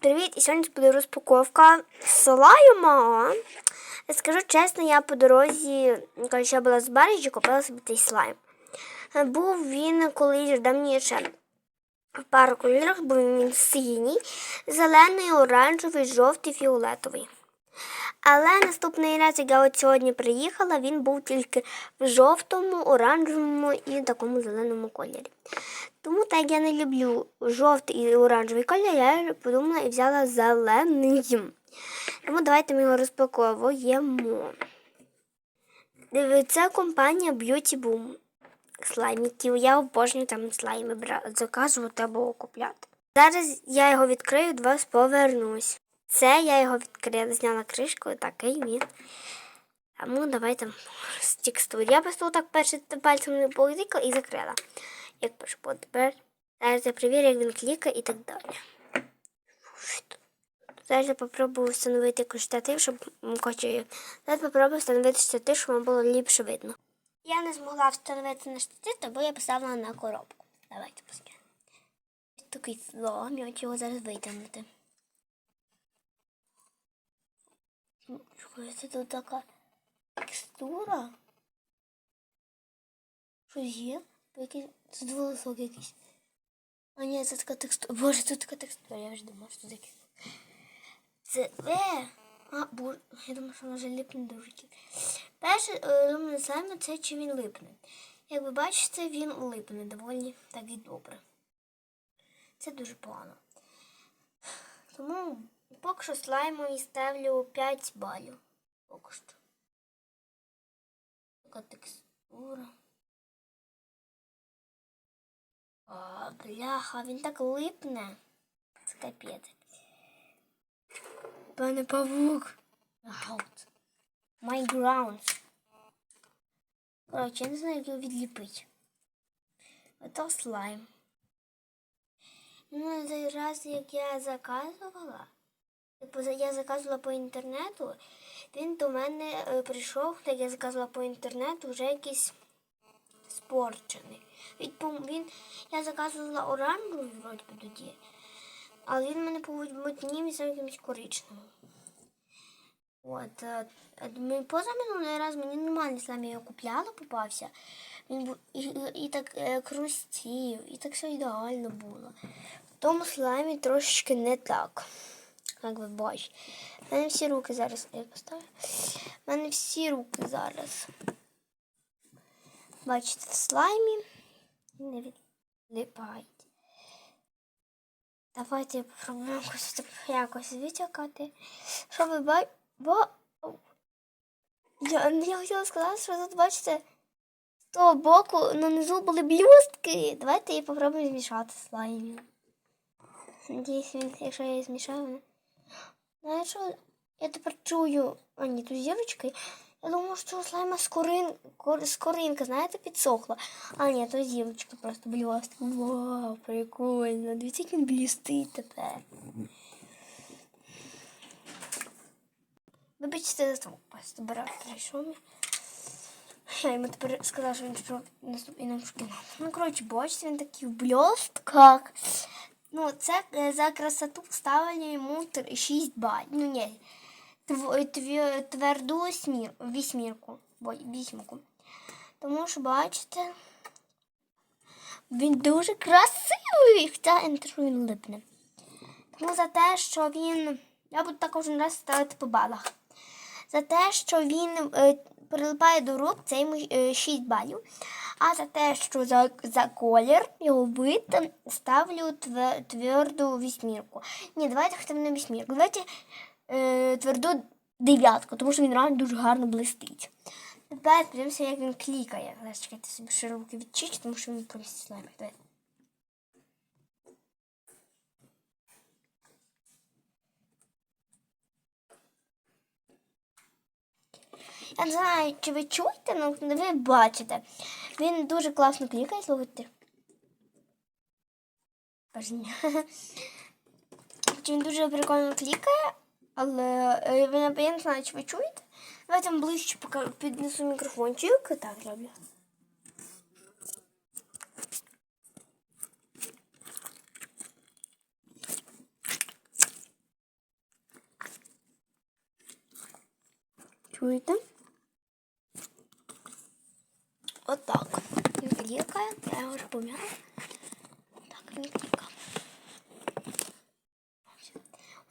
привіт! І сьогодні буде розпаковка слайма. Скажу чесно, я по дорозі, коли ще була з Баріжі, купила собі цей слайм. Був він колись давніше в пару кольорах, був він синій, зелений, оранжевий, жовтий, фіолетовий. Але наступний раз, як я от сьогодні приїхала, він був тільки в жовтому, оранжевому і такому зеленому кольорі. Тому так я не люблю жовтий і оранжевий колір, я подумала і взяла зелений. Тому давайте ми його розпаковуємо. Це компанія Beauty Boom слайміків. Я обожнюю там слайми заказувати або купляти. Зараз я його відкрию, до вас повернусь. Це я його відкрила, зняла кришку, такий він. Тому давайте з текстур. Я просто так перше пальцем не і закрила. Як пишу, от тепер. Зараз я перевірю, як він клікає і так далі. Зараз я попробую встановити якийсь штатив, щоб хочу. Зараз попробую встановити штатив, щоб вам було ліпше видно. Я не змогла встановити на штатив, тому я поставила на коробку. Давайте поскинемо. Такий флом, я хочу його зараз витягнути. Це тут така текстура? Що є? Якийсь тут волосок якийсь. А ні, це така текстура. Боже, тут така текстура. Я вже думала, що це таке. Це е. А, боже, я думаю, що вона вже липне до руки. Перше, е, думаю, саме це чи він липне. Як ви бачите, він липне доволі так і добре. Це дуже погано. Тому поки що слайму і ставлю 5 балів. Поки що. Така текстура. А, бляха, він так липне. Це капець. Пане павук. Аут. My grounds. Коротше, я не знаю, як його відліпити. Ото слайм. Ну, цей раз, як я заказувала, типу, я заказувала по інтернету, він до мене е, прийшов, як я заказувала по інтернету, вже якийсь спорчений. Він, я заказувала оранжевий, вроді би тоді, але він мене помутнів і якимось коричневим. От, е, е, ми- позаминулий раз мені нормальний слайм, його купляла, попався. Він був і, і, так е, хрустів, і так все ідеально було. В тому слаймі трошечки не так, як ви бачите. У мене всі руки зараз. Я поставлю. У мене всі руки зараз. Бачите, в слаймі не відлипають. Давайте я попробую якось, витягати. Що ви бачите? Бо... Я, я хотіла сказати, що тут бачите, з того боку нанизу були блюстки. Давайте я попробую змішати слаймі. Надіюсь, він, якщо я її змішаю. Знаєш, що я тепер чую. А ні, тут зірочки. Я думала, що у слайма скорин, скоринка, знаєте, підсохла. А ні, то зірочка просто блістка. Вау, прикольно. Дивіться, як він блістить тепер. Вибачте за просто брат прийшов. Я йому тепер сказала, що він пішов наступний в кіно. Ну, коротше, бачите, він такий в блістках. Ну, це е, за красоту ставлю йому 6 балів. Ну, ні, тверду смір, вісьмірку. Вісімку. Тому що, бачите, він дуже красивий, хоча він липне. Тому за те, що він. Я буду також раз ставити по балах. За те, що він е, прилипає до рук, це йому е, 6 балів. А за те, що за, за колір його вид ставлю тве- тверду вісьмірку. Ні, давайте хоча б не вісьмірку. Давайте е, тверду дев'ятку, тому що він реально дуже гарно блистить. Тепер подивимося, як він клікає. Зараз чекайте собі ще руки тому що він просто слаймик. Я не знаю, чи ви чуєте, але ви бачите. Він дуже класно клікає, слухайте. Чи Він дуже прикольно клікає, але е, ви я не знаю, чи ви чуєте. Давайте ближче піднесу мікрофончик. Так зроблю. Чуєте? Отак. От Діка, я вже пом'яла.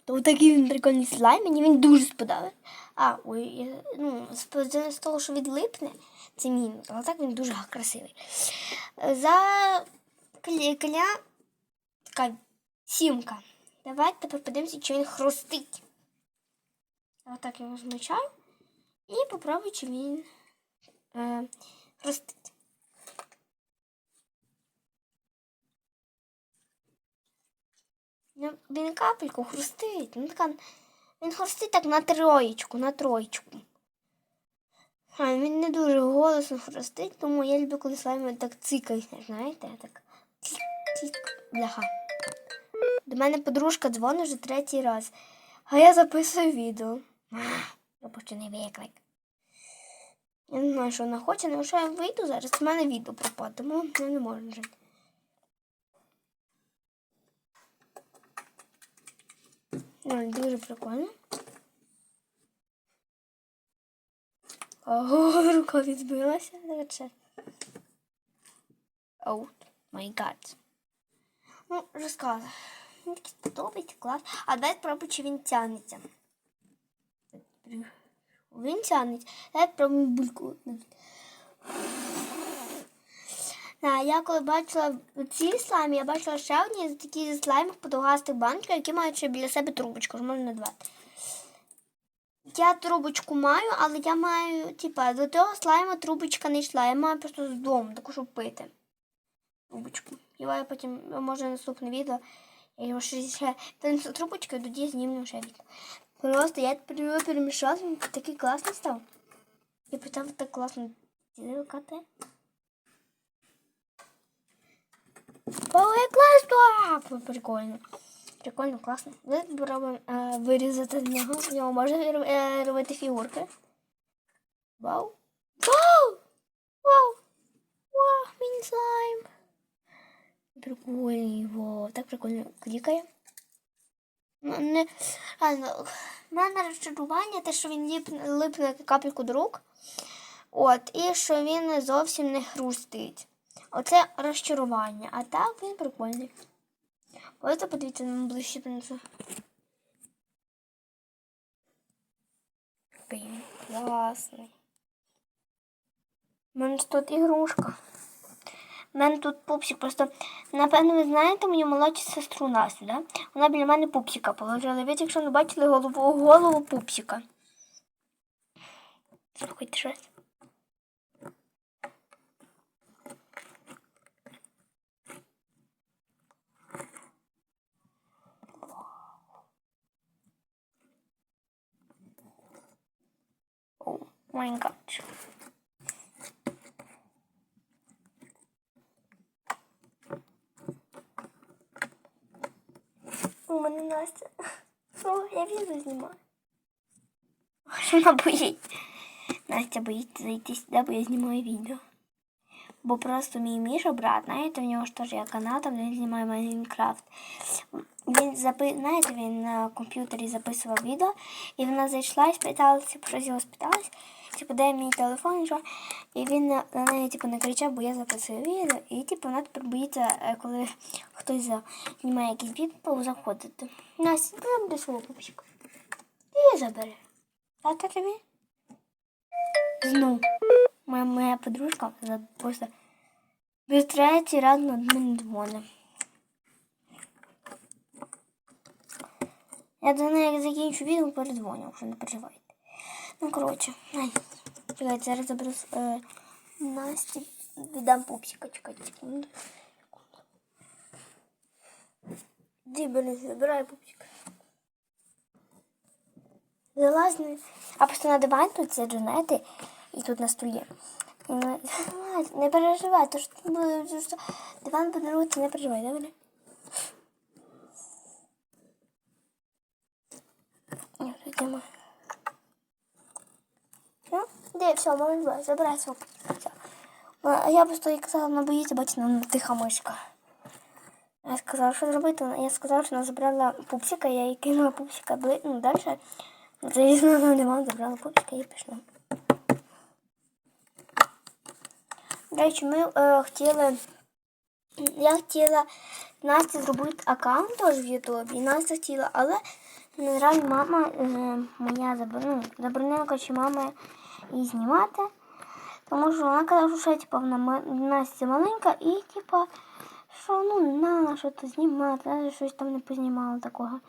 То такий він прикольний слайм, мені він дуже сподобався. А, ой, я- ну, з, того, що відлипне, це мінус, але так він дуже красивий. За кля, така сімка. Давайте тепер подивимося, чи він хрустить. Я Отак його змочаю і попробую, чи він е, хрустить. Він капельку хрустить. Ну, така, він хрустить так на троєчку, на троєчку. А він не дуже голосно хрустить, тому я люблю, коли слайми так цикають, знаєте, так. Бляха. До мене подружка дзвонить вже третій раз, а я записую відео. Пропущений виклик. Я не знаю, що вона хоче, але якщо я вийду зараз, в мене відео пропаде, тому я не можу жити. Ну, дуже прикольно. Ого, рука відбилася. Ще. Оу, май гад. Ну, розказую. Мені такий подобається, клас. А давай спробуй, чи він тягнеться. Він тягнеться. Давай спробуємо бульку. Да, я коли бачила ці слайми, я бачила ще одні такі слайми подовгастих баночках, які мають ще біля себе трубочку, можна надавати. Я трубочку маю, але я маю, типа, до того слайма трубочка не йшла. Я маю просто з дому, таку, щоб пити. Трубочку. Його я потім, може, наступне відео. Я його ще ще принесу трубочку, і тоді знімемо ще відео. Просто я тепер його перемішала, він такий класний став. І почав так класно ділкати. Ой, класно! Прикольно. Прикольно, класно. Ми спробуємо е, вирізати з нього. В нього можна е, робити фігурки. Вау! Вау! Вау! Вау! Міні слайм! Прикольний, вау. Так прикольно клікає. Ну, Не, реально, мене розчарування, те, що він ліп, липне капельку до рук. От, і що він зовсім не хрустить. Оце розчарування. А так він прикольний. Просто подивіться на ближче принесу. Блін, класний. У мене тут ігрушка. У мене тут пупсик. Просто, напевно, ви знаєте мою молодшу сестру Настю, да? Вона біля мене пупсика положила. Ви якщо не бачили голову, голову пупсика. Слухайте щось. О, май гад. У мене Настя. О, я відео знімаю. Вона боїть. Настя боїться зайти сюди, бо я знімаю відео. Бо просто мій Міша, брат, знаєте, в нього ж теж є канал, там він знімає Майнкрафт. Він запи... знаєте, він на комп'ютері записував відео, і вона зайшла і спиталася, про щось його спиталась, типу, де мій телефон, і. І він на, неї типу, накричав, бо я записую відео, і типу, вона тепер боїться, е, коли хтось знімає якийсь відео, заходити. Настя, ти буде свого пупсика. Ти її забери. А та тобі? Знов. Моя, моя подружка просто без над мене дзвонить. Я до неї як закінчу відео, передзвоню, якщо не переживайте. Ну, коротше, ай. Чекайте, зараз заберу е, Насті, віддам пупсика, чекайте секунду. Ді, блін, забирай пупсика. Залазний. А просто на диван тут сиджу, знаєте, і тут на столі. Не переживай, то що, ну, диван подарується, не переживай, добре? Ні, йдемо. Ну, де, все, можна забирай пупсика. А я просто їй казала, вона боїться, бачите, вона тиха мишка. Я сказала, що зробити. Я сказала, що вона забрала пупсика, я їй кинула пупсика ну, далі. Звісно, нам нема, забрала пупсика і пішла. Речі, ми е, хотіли. Я хотіла Насті зробити аккаунт теж в Ютубі. Настя хотіла, але на жаль, мама е, моя заборонила, заборонила коротше, мама її знімати. Тому що вона казала, що ще, типу, вона Настя маленька і типу, що ну на що то знімати, навіть щось там не познімала такого.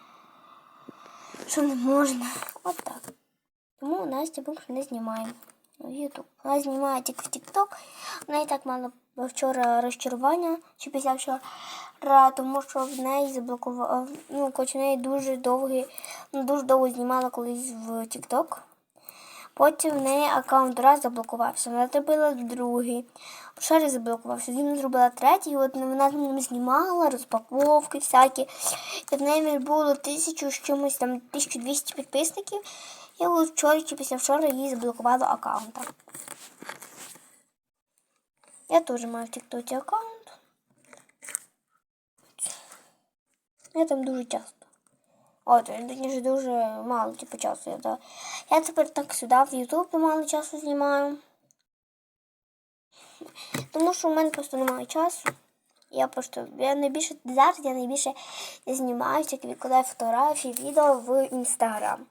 Що не можна. От так. Тому Настя що не знімає в. Вона знімає тільки в Тікток. Вона і так мала вчора розчарування чи після вчора, тому що в неї заблокував. Ну, хоч неї дуже довгий, ну, дуже довго знімала колись в Тікток. Потім в неї аккаунт раз заблокувався. Вона зробила другий. Ще раз заблокувався. Він зробила третій, і от вона з ним знімала розпаковки всякі. І в неї було тисячу з чимось там 1200 підписників. І от вчора чи після вчора їй заблокувало аккаунта. Я теж маю в Тіктоці аккаунт. Я там дуже часто. От, точніше, дуже мало типу, часу. Я, да. я тепер так сюди в Ютуб мало часу знімаю. Тому що в мене просто немає часу. Я просто я найбільше зараз я найбільше знімаю всякі викладаю фотографії, відео в інстаграм.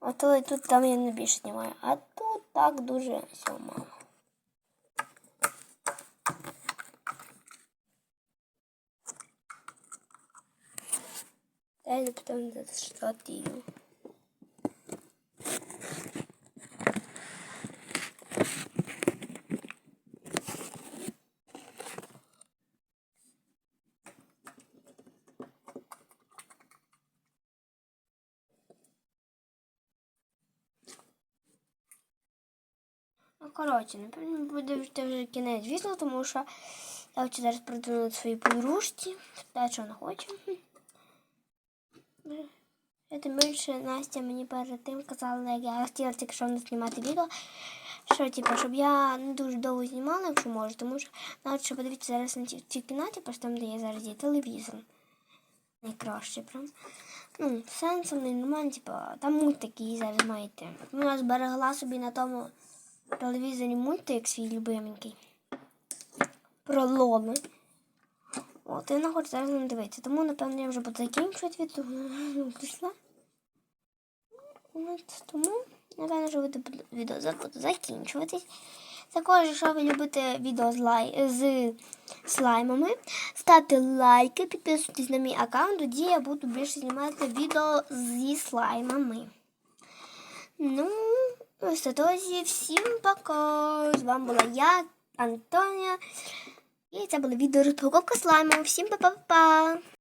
А то і тут там я найбільше знімаю. А тут так дуже все мало. Дай потом зашатію. Ну, коротше, напевно, буде вже кінець відео, тому що я хочу зараз придумати своїй подружці. Те, що вона хоче. Я тим більше Настя мені перед тим казала, як я хотіла тільки що не знімати відео. Що, типу, щоб я не дуже довго знімала, якщо можу, тому що навіть що подивіться зараз на цій кімнаті, просто там, де я зараз є телевізор. Найкраще прям. Ну, сенсом не нормально, типу, там мультики зараз маєте. Вона зберегла собі на тому телевізорі мультик свій любименький. Про Лоли. От, і вона зараз не дивитися. Тому, напевно, я вже буду закінчувати від того. Прийшла. От, тому, напевно, буде відео за- буде закінчуватись. Також, якщо ви любите відео з, лай... з слаймами, ставте лайки, підписуйтесь на мій аккаунт, тоді я буду більше знімати відео зі слаймами. Ну, ось тоді всім пока. З вами була я, Антонія. І це було відео розпаковка слайму. Всім па-па-па!